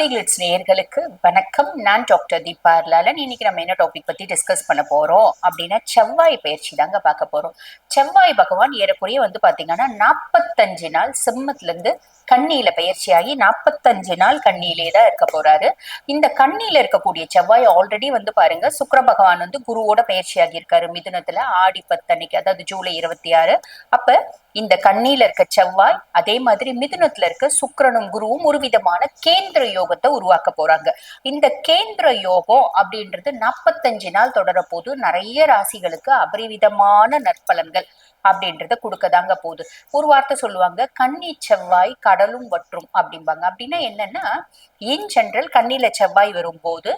பக்தி கிளிட்ஸ் நேயர்களுக்கு வணக்கம். நான் டாக்டர் தீபா லாலன் இன்னைக்கு நம்ம என்ன டாபிக் பத்தி டிஸ்கஸ் பண்ண போறோம் அப்படின்னா செவ்வாய் பயிற்சி தாங்க பார்க்க போறோம். செவ்வாய் பகவான் ஏறக்குறைய வந்து பாத்தீங்கன்னா நாற்பத்தஞ்சு நாள் சிம்மத்துல இருந்து கண்ணியில பயிற்சியாகி நாற்பத்தஞ்சு நாள் கண்ணியிலே தான் இருக்க போறாரு. இந்த கண்ணியில இருக்கக்கூடிய செவ்வாய் ஆல்ரெடி வந்து பாருங்க சுக்கர பகவான் வந்து குருவோட பயிற்சியாகி இருக்காரு மிதுனத்துல ஆடி பத்தன்னைக்கு அதாவது ஜூலை இருபத்தி ஆறு அப்ப இந்த கண்ணியில இருக்க செவ்வாய் அதே மாதிரி மிதுனத்துல இருக்க சுக்கரனும் குருவும் ஒரு விதமான கேந்திர யோகத்தை உருவாக்க போறாங்க. இந்த கேந்திர யோகம் அப்படின்றது நாற்பத்தஞ்சு நாள் தொடர போது நிறைய ராசிகளுக்கு அபரிவிதமான நற்பலன்கள். அப்படின்றத கொடுக்கதாங்க போகுது. ஒரு வார்த்தை சொல்லுவாங்க கன்னி செவ்வாய் கடலும் வற்றும் அப்படிம்பாங்க. அப்படின்னா என்னன்னா இன் ஜென்ரல் கண்ணில செவ்வாய் வரும்போது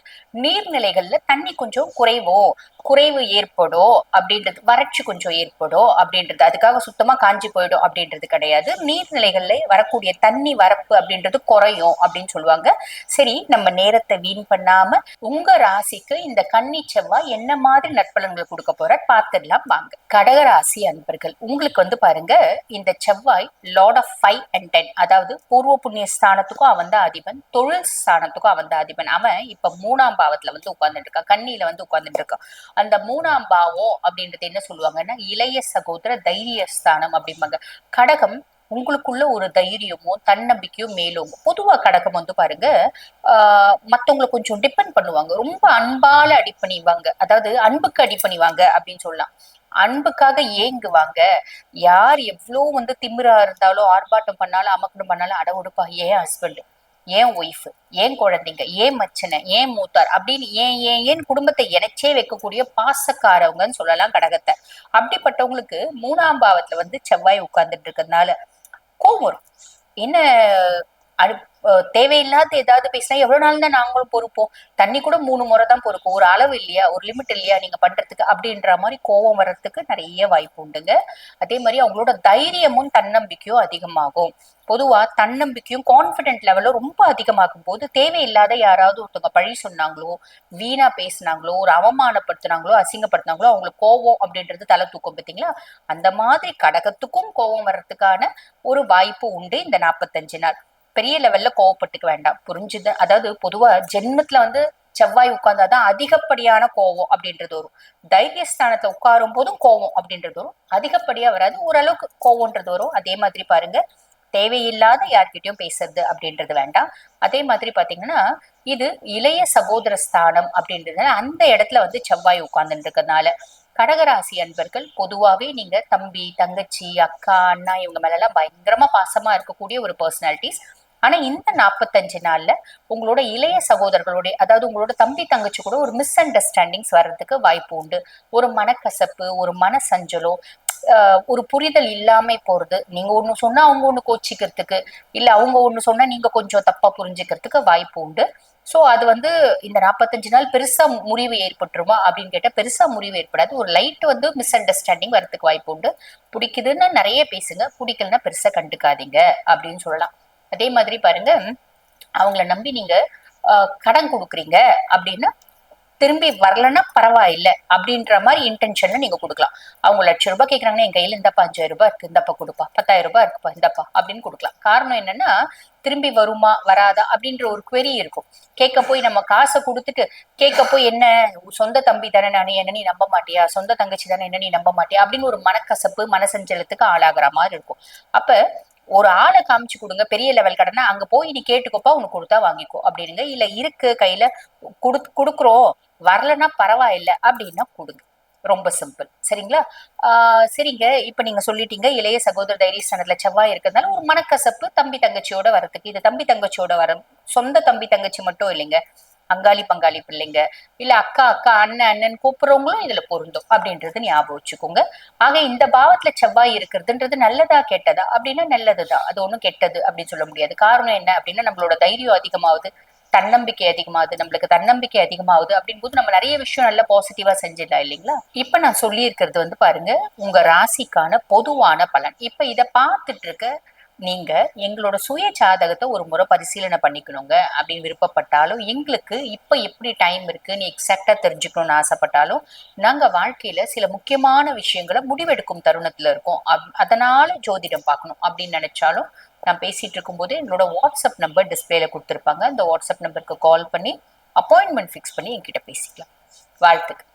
நீர்நிலைகள்ல தண்ணி கொஞ்சம் குறைவோ குறைவு ஏற்படும் அப்படின்றது வறட்சி கொஞ்சம் ஏற்படும் அப்படின்றது அதுக்காக சுத்தமா காஞ்சி போயிடும் அப்படின்றது கிடையாது. நீர்நிலைகள்ல வரக்கூடிய தண்ணி வரப்பு அப்படின்றது குறையும் அப்படின்னு சொல்லுவாங்க. சரி நம்ம நேரத்தை வீண் பண்ணாம உங்க ராசிக்கு இந்த கன்னி செவ்வாய் என்ன மாதிரி நற்பலன்கள் கொடுக்க போற பார்த்துடலாம் வாங்க. கடக ராசி நண்பர்கள் உங்களுக்கு வந்து பாருங்க இந்த செவ்வாய் lord of five and ten அதாவது பூர்வ புண்ணிய ஸ்தானத்துக்கும் அவன் தான் அதிபன் தொழில் ஸ்தானத்துக்கும் அவன் தான் அதிபன். அவன் இப்ப மூணாம் பாவத்துல வந்து உட்கார்ந்துட்டு இருக்கான் கண்ணியில வந்து உட்கார்ந்துட்டு இருக்கான் அந்த மூணாம் பாவம் அப்படின்றது என்ன சொல்லுவாங்கன்னா இளைய சகோதர தைரிய ஸ்தானம் அப்படிம்பாங்க. கடகம் உங்களுக்குள்ள ஒரு தைரியமும் தன்னம்பிக்கையும் மேலும் பொதுவா கடகம் வந்து பாருங்க ஆஹ் மத்தவங்களை கொஞ்சம் டிபெண்ட் பண்ணுவாங்க. ரொம்ப அன்பால அடி பண்ணிவாங்க. அதாவது அன்புக்கு அடி பண்ணிவாங்க அப்படின்னு சொல்லலாம். அன்புக்காக ஏங்குவாங்க. யார் எவ்வளோ வந்து திமிரா இருந்தாலும் ஆர்ப்பாட்டம் பண்ணாலும் அமக்கணும் பண்ணாலும் அட உடுப்பா ஏன் ஹஸ்பண்ட் ஏன் ஒய்ஃப் ஏன் குழந்தைங்க? ஏன் மச்சனை? ஏன் மூத்தார்? அப்படின்னு ஏன் ஏன் ஏன் குடும்பத்தை இணைச்சே வைக்கக்கூடிய பாசக்காரவங்கன்னு சொல்லலாம் கடகத்தை. அப்படிப்பட்டவங்களுக்கு மூணாம் பாவத்துல வந்து செவ்வாய் உட்கார்ந்துட்டு இருக்கிறதுனால கோவம் வரும். என்ன அனு தேவையில்லாத ஏதாவது பேசினா எவ்வளவு நாள் தான் நாங்களும் பொறுப்போம். தண்ணி கூட மூணு முறை தான் பொறுப்போம். ஒரு அளவு இல்லையா? ஒரு லிமிட் இல்லையா? நீங்க பண்றதுக்கு அப்படின்ற மாதிரி கோவம் வர்றதுக்கு நிறைய வாய்ப்பு உண்டுங்க. அதே மாதிரி அவங்களோட தைரியமும் தன்னம்பிக்கையும் அதிகமாகும். பொதுவா தன்னம்பிக்கையும் கான்பிடென்ட் லெவலும் ரொம்ப அதிகமாகும் போது தேவையில்லாத யாராவது ஒருத்தவங்க பழி சொன்னாங்களோ வீணா பேசினாங்களோ ஒரு அவமானப்படுத்தினாங்களோ அசிங்கப்படுத்தினாங்களோ அவங்களுக்கு கோவம் அப்படின்றது தலை தூக்கம் பார்த்தீங்களா? அந்த மாதிரி கடகத்துக்கும் கோவம் வர்றதுக்கான ஒரு வாய்ப்பு உண்டு இந்த நாற்பத்தஞ்சு நாள். பெரிய லெவல்ல கோவப்பட்டுக்க வேண்டாம். புரிஞ்சுது? அதாவது பொதுவா ஜென்மத்துல வந்து செவ்வாய் உட்கார்ந்தாதான் அதிகப்படியான கோவம் அப்படின்றது வரும். தைரியஸ்தானத்துல உட்காரும் போதும் கோவம் அப்படின்றது வரும். அதிகப்படியா வராது. ஓரளவுக்கு கோவம்ன்றது வரும். அதே மாதிரி பாருங்க. தேவையில்லாத யார்கிட்டயும் பேசுறது அப்படின்றது வேண்டாம். அதே மாதிரி பாத்தீங்கன்னா இது இளைய சகோதர ஸ்தானம் அப்படின்றது அந்த இடத்துல வந்து செவ்வாய் உட்கார்ந்துட்டு இருக்கிறதுனால கடகராசி அன்பர்கள் பொதுவாவே நீங்க தம்பி தங்கச்சி அக்கா அண்ணா இவங்க மேல எல்லாம் பயங்கரமா பாசமா இருக்கக்கூடிய ஒரு பர்சனாலிட்டிஸ் ஆனா இந்த நாற்பத்தஞ்சு நாள்ல உங்களோட இளைய சகோதரர்களுடைய அதாவது உங்களோட தம்பி தங்கச்சி கூட ஒரு மிஸ் அண்டர்ஸ்டாண்டிங்ஸ் வர்றதுக்கு வாய்ப்பு உண்டு. ஒரு மனக்கசப்பு ஒரு மன சஞ்சலோ ஒரு புரிதல் இல்லாம போறது. நீங்க ஒண்ணு சொன்னா அவங்க ஒண்ணு கோச்சிக்கிறதுக்கு இல்ல அவங்க ஒண்ணு சொன்னா நீங்க கொஞ்சம் தப்பா புரிஞ்சுக்கிறதுக்கு வாய்ப்பு உண்டு. சோ அது வந்து இந்த நாற்பத்தஞ்சு நாள் பெருசா முறிவு ஏற்பட்டுருமா அப்படின்னு கேட்டா பெருசா முறிவு ஏற்படாது. ஒரு லைட் வந்து மிஸ் அண்டர்ஸ்டாண்டிங் வரதுக்கு வாய்ப்பு உண்டு. பிடிக்குதுன்னு நிறைய பேசுங்க பிடிக்கலன்னா பெருசா கண்டுக்காதீங்க அப்படின்னு சொல்லலாம். அதே மாதிரி பாருங்க அவங்கள நம்பி நீங்க கடன் கொடுக்குறீங்க அப்படின்னா திரும்பி வரலன்னா பரவாயில்ல அப்படின்ற மாதிரி இன்டென்ஷன்ல நீங்க கொடுக்கலாம். அவங்க லட்ச ரூபாய் கேக்குறாங்கன்னா என் கையில இந்தப்பா அஞ்சாயிரம் ரூபாய் இருக்கு இந்தப்பா கொடுப்பா பத்தாயிரம் ரூபாய் இருக்குப்பா இந்தப்பா அப்படின்னு கொடுக்கலாம். காரணம் என்னன்னா திரும்பி வருமா வராதா அப்படின்ற ஒரு குவெரி இருக்கும். கேட்க போய் நம்ம காசை கொடுத்துட்டு கேட்க போய் என்ன சொந்த தம்பி தானே நான் என்ன நீ நம்ப மாட்டியா? சொந்த தங்கச்சி தானே என்ன நீ நம்ப மாட்டியா? அப்படின்னு ஒரு மனக்கசப்பு மனசஞ்சலத்துக்கு ஆளாகிற மாதிரி இருக்கும். அப்ப ஒரு ஆளை காமிச்சு கொடுங்க பெரிய லெவல் கடனை அங்க போய் நீ கேட்டுக்கோப்பா உனக்கு கொடுத்தா வாங்கிக்கோ. அப்படின்னுங்க. இல்ல இருக்கு கையில குடு கொடுக்குறோம். வரலன்னா பரவாயில்ல. அப்படின்னா கொடுங்க. ரொம்ப சிம்பிள் சரிங்களா? ஆஹ் சரிங்க. இப்ப நீங்க சொல்லிட்டீங்க இளைய சகோதர தைரியஸ்தானத்துல செவ்வாய் இருக்கிறதுனால ஒரு மனக்கசப்பு தம்பி தங்கச்சியோட வரதுக்கு இது தம்பி தங்கச்சியோட வர சொந்த தம்பி தங்கச்சி மட்டும் இல்லைங்க. அங்காளி பங்காளி பிள்ளைங்க இல்ல அக்கா அக்கா அண்ணன் அண்ணன் கூப்பிடுறவங்களும் இதுல பொருந்தும். அப்படின்றது ஞாபகம் வச்சுக்கோங்க. ஆக இந்த பாவத்துல செவ்வாய் இருக்கிறதுன்றது நல்லதா கெட்டதா? அப்படின்னா நல்லதுதான். அது ஒண்ணும் கெட்டது அப்படின்னு சொல்ல முடியாது. காரணம் என்ன அப்படின்னா நம்மளோட தைரியம் அதிகமாகுது தன்னம்பிக்கை அதிகமாகுது நம்மளுக்கு தன்னம்பிக்கை அதிகமாகுது அப்படின் போது நம்ம நிறைய விஷயம் நல்லா பாசிட்டிவா செஞ்சிடலாம் இல்லைங்களா? இப்ப நான் சொல்லி இருக்கிறது வந்து பாருங்க உங்க ராசிக்கான பொதுவான பலன். இப்ப இதை பார்த்துட்டு இருக்க நீங்க எங்களோட சுய ஜாதகத்தை ஒரு முறை பரிசீலனை பண்ணிக்கணுங்க அப்படின்னு விருப்பப்பட்டாலும் எங்களுக்கு இப்ப எப்படி டைம் இருக்குன்னு எக்ஸாக்டா தெரிஞ்சுக்கணும்னு ஆசைப்பட்டாலும் நாங்க வாழ்க்கையில சில முக்கியமான விஷயங்களை முடிவெடுக்கும் தருணத்துல இருக்கோம். அப்- அதனால ஜோதிடம் பார்க்கணும் அப்படின்னு நினைச்சாலும் நான் பேசிட்டு இருக்கும்போது என்னோட வாட்ஸ்அப் நம்பர் டிஸ்பிளேல கொடுத்துருப்பாங்க. அந்த வாட்ஸ்அப் நம்பருக்கு கால் பண்ணி அப்பாயின்மெண்ட் ஃபிக்ஸ் பண்ணி என்கிட்ட பேசிக்கலாம். வாழ்த்துக்கள்.